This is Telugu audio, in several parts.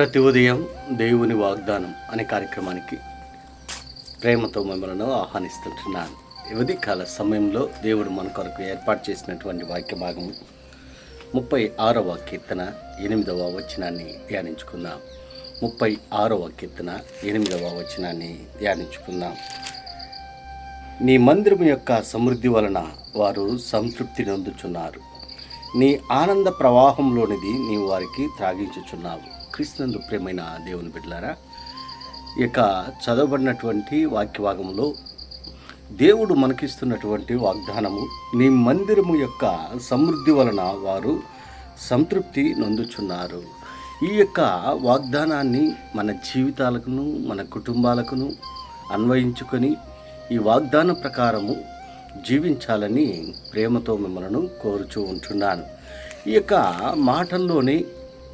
ప్రతి ఉదయం దేవుని వాగ్దానం అనే కార్యక్రమానికి ప్రేమతో మిమ్మల్ని ఆహ్వానిస్తుంటున్నాను. వ్యవధి కాల సమయంలో దేవుడు మన కొరకు ఏర్పాటు చేసినటువంటి వాక్య భాగము ముప్పై ఆరవ కీర్తన ఎనిమిదవ వచనాన్ని ధ్యానించుకుందాం. ముప్పై ఆరవ కీర్తన ఎనిమిదవ వచనాన్ని ధ్యానించుకుందాం. నీ మందిరం యొక్క సమృద్ధి వలన వారు సంతృప్తి నొందుచున్నారు. నీ ఆనంద ప్రవాహంలోనిది నీవు వారికి త్రాగించుచున్నావు. క్రీస్తునందు ప్రేమైన దేవుని బిడ్డలారా ఇక చదవబడినటువంటి వాక్యభాగంలో దేవుడు మనకిస్తున్నటువంటి వాగ్దానము నీ మందిరము యొక్క సమృద్ధి వలన వారు సంతృప్తి నొందుచున్నారు. ఈ యొక్క వాగ్దానాన్ని మన జీవితాలకును మన కుటుంబాలకును అన్వయించుకొని ఈ వాగ్దాన ప్రకారము జీవించాలని ప్రేమతో మిమ్మల్ని కోరుచూ ఉంటున్నాను. ఈ యొక్క మాటల్లోనే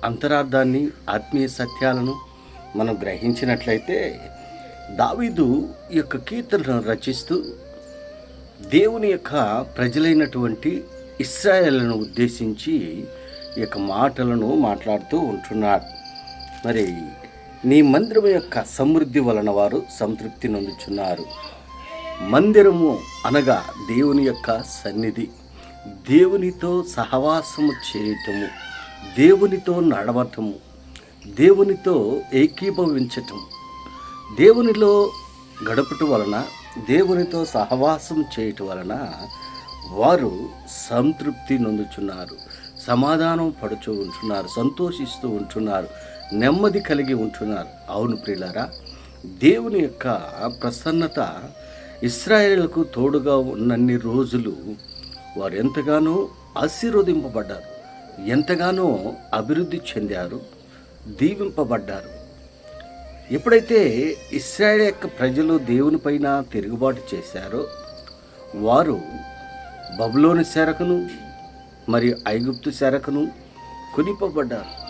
అంతరార్థాన్ని ఆత్మీయ సత్యాలను మనం గ్రహించినట్లయితే దావీదు ఈ యొక్క కీర్తనను రచిస్తూ దేవుని యొక్క ప్రజలైనటువంటి ఇస్రాయేళ్ళను ఉద్దేశించి ఈ యొక్క మాటలను మాట్లాడుతూ ఉంటున్నాడు. మరి నీ మందిరం యొక్క సమృద్ధి వలన వారు సంతృప్తి నొందుచున్నారు. మందిరము అనగా దేవుని యొక్క సన్నిధి. దేవునితో సహవాసము చేయటము. దేవునితో నడవటము దేవునితో ఏకీభవించటం. దేవునిలో గడపట వలన దేవునితో సహవాసం చేయటం వలన వారు సంతృప్తి నొందుచున్నారు సమాధానం పడుచూ ఉంటున్నారు సంతోషిస్తూ ఉంటున్నారు నెమ్మది కలిగి ఉంటున్నారు. అవును ప్రియులారా దేవుని యొక్క ప్రసన్నత ఇస్రాయేళ్ళకు తోడుగా ఉన్నన్ని రోజులు వారు ఎంతగానో ఆశీర్వదింపబడ్డారు. ఎంతగానో అభివృద్ధి చెందారు దీవింపబడ్డారు. ఎప్పుడైతే ఇస్రాయేల్ యొక్క ప్రజలు దేవునిపైన తిరుగుబాటు చేశారో వారు బబులోని శరకును మరియు ఐగుప్తు శరకును కొనిపబడ్డారు.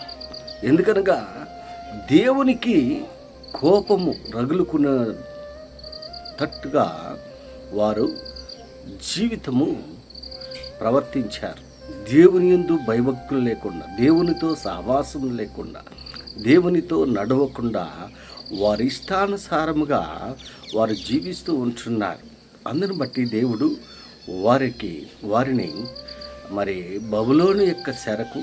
ఎందుకనగా దేవునికి కోపము రగులుకున్న తట్టుగా వారు జీవితము ప్రవర్తించారు. దేవుని యందు భయభక్తులు లేకుండా దేవునితో సహవాసం లేకుండా దేవునితో నడవకుండా వారి ఇష్టానుసారముగా వారు జీవిస్తూ ఉంటున్నారు. అందును బట్టి దేవుడు వారికి వారిని మరి బబులోని యొక్క శరకు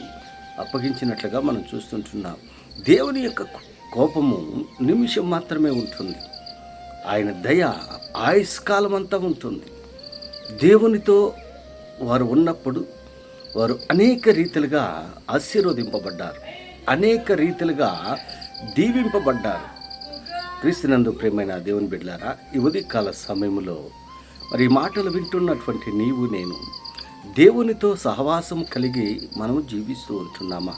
అప్పగించినట్లుగా మనం చూస్తుంటున్నాం. దేవుని యొక్క కోపము నిమిషం మాత్రమే ఉంటుంది. ఆయన దయ ఆయుష్కాలం అంతా ఉంటుంది. దేవునితో వారు ఉన్నప్పుడు వారు అనేక రీతిలుగా ఆశీర్వదింపబడ్డారు. అనేక రీతిలుగా దీవింపబడ్డారు. క్రీస్తునందు ప్రేమైన దేవుని బిడ్డారా ఈ ఉదయకాల సమయంలో మరి మాటలు వింటున్నటువంటి నీవు నేను దేవునితో సహవాసం కలిగి మనము జీవిస్తూ ఉంటున్నామా?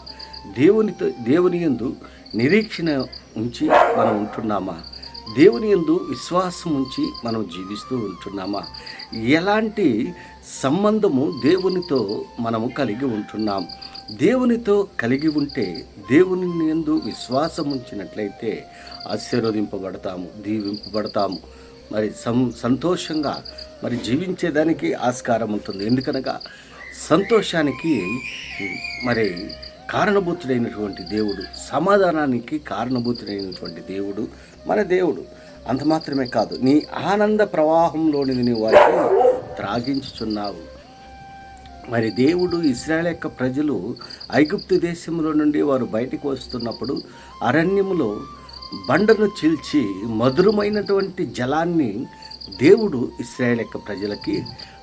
దేవునితో దేవుని యందు నిరీక్షణ ఉంచి మనం ఉంటున్నామా? దేవుని యందు విశ్వాసం ఉంచి మనం జీవిస్తూ ఉంటున్నామా? ఎలాంటి సంబంధము దేవునితో మనము కలిగి ఉంటున్నాం? దేవునితో కలిగి ఉంటే దేవుని యందు విశ్వాసం ఉంచినట్లయితే ఆశీర్వదింపబడతాము దీవింపబడతాము. మరి సం సంతోషంగా మరి జీవించేదానికి ఆస్కారం ఉంటుంది. ఎందుకనగా సంతోషానికి మరి కారణభూతుడైనటువంటి దేవుడు సమాధానానికి కారణభూతుడైనటువంటి దేవుడు మన దేవుడు. అంత మాత్రమే కాదు నీ ఆనంద ప్రవాహంలోని నీ వారికి త్రాగించుచున్నావు. మరి దేవుడు ఇస్రాయల్ యొక్క ప్రజలు ఐగుప్తు దేశంలో నుండి వారు బయటకు వస్తున్నప్పుడు అరణ్యములో బండను చీల్చి మధురమైనటువంటి జలాన్ని దేవుడు ఇస్రాయల్ యొక్క ప్రజలకి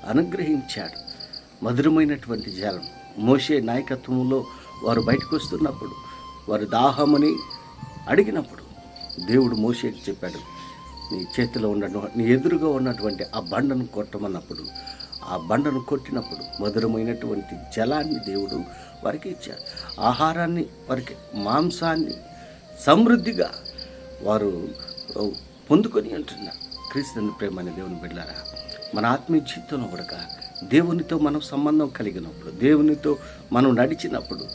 అనుగ్రహించాడు. మధురమైనటువంటి జలం. మోషే నాయకత్వంలో వారు బయటకు వస్తున్నప్పుడు వారు దాహమని అడిగినప్పుడు దేవుడు మోషేకి చెప్పాడు నీ చేతిలో ఉన్న నీ ఎదురుగా ఉన్నటువంటి ఆ బండను కొట్టమన్నప్పుడు ఆ బండను కొట్టినప్పుడు మధురమైనటువంటి జలాన్ని దేవుడు వారికి ఇచ్చాడు. ఆహారాన్ని వారికి మాంసాన్ని సమృద్ధిగా వారు పొందుకొని అంటున్నారు క్రీస్తుని ప్రేమ అనే దేవుని బిడ్డారా మన ఆత్మీయ జీవితంలో కూడా దేవునితో మనం సంబంధం కలిగినప్పుడు దేవునితో మనం నడిచినప్పుడు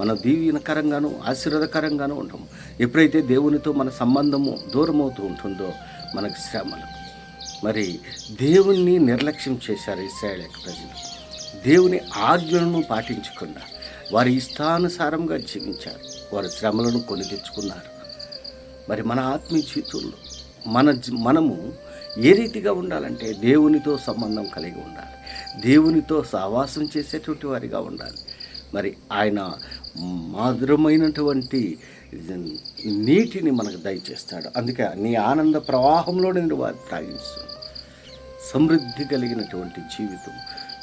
మన దీవీనకరంగాను ఆశీర్వాదకరంగాను ఉంటాం. ఎప్పుడైతే దేవునితో మన సంబంధము దూరమవుతూ ఉంటుందో మనకు శ్రమలు. మరి దేవుణ్ణి నిర్లక్ష్యం చేశారు ఇస్రాయల్ యొక్క ప్రజలు. దేవుని ఆజ్ఞలను పాటించకుండా వారి ఇష్టానుసారంగా జీవించారు. వారి శ్రమలను కొని తెచ్చుకున్నారు. మరి మన ఆత్మీయ జీవితంలో మన మనము ఏ రీతిగా ఉండాలంటే దేవునితో సంబంధం కలిగి ఉండాలి. దేవునితో సహవాసం చేసేటువంటి వారిగా ఉండాలి. మరి ఆయన మధురమైనటువంటి నీటిని మనకు దయచేస్తాడు. అందుకే నీ ఆనంద ప్రవాహంలో నేను వారు త్రాగిస్తున్నాను సమృద్ధి కలిగినటువంటి జీవితం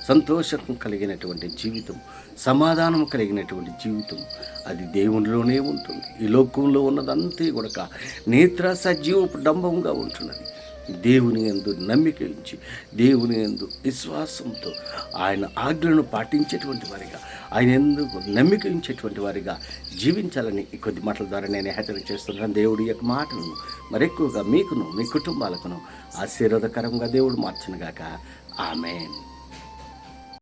సంతోషం కలిగినటువంటి జీవితం సమాధానం కలిగినటువంటి జీవితం అది దేవునిలోనే ఉంటుంది. ఈ లోకంలో ఉన్నదంతే కూడా నేత్ర సజీవపు డంభంగా ఉంటున్నది. దేవుని ఎందు నమ్మిక ఉంచి దేవుని ఎందు విశ్వాసంతో ఆయన ఆజ్ఞలను పాటించేటువంటి వారిగా ఆయన ఎందుకు నమ్మిక ఉంచేటువంటి వారిగా జీవించాలని కొద్ది మాటల ద్వారా నేను హెచ్చరిక చేస్తున్నాను. దేవుడి యొక్క మాటలను మరెక్కువగా మీకును మీ కుటుంబాలకును ఆశీర్వాదకరంగా దేవుడు మార్చనుగాక. ఆమెన్.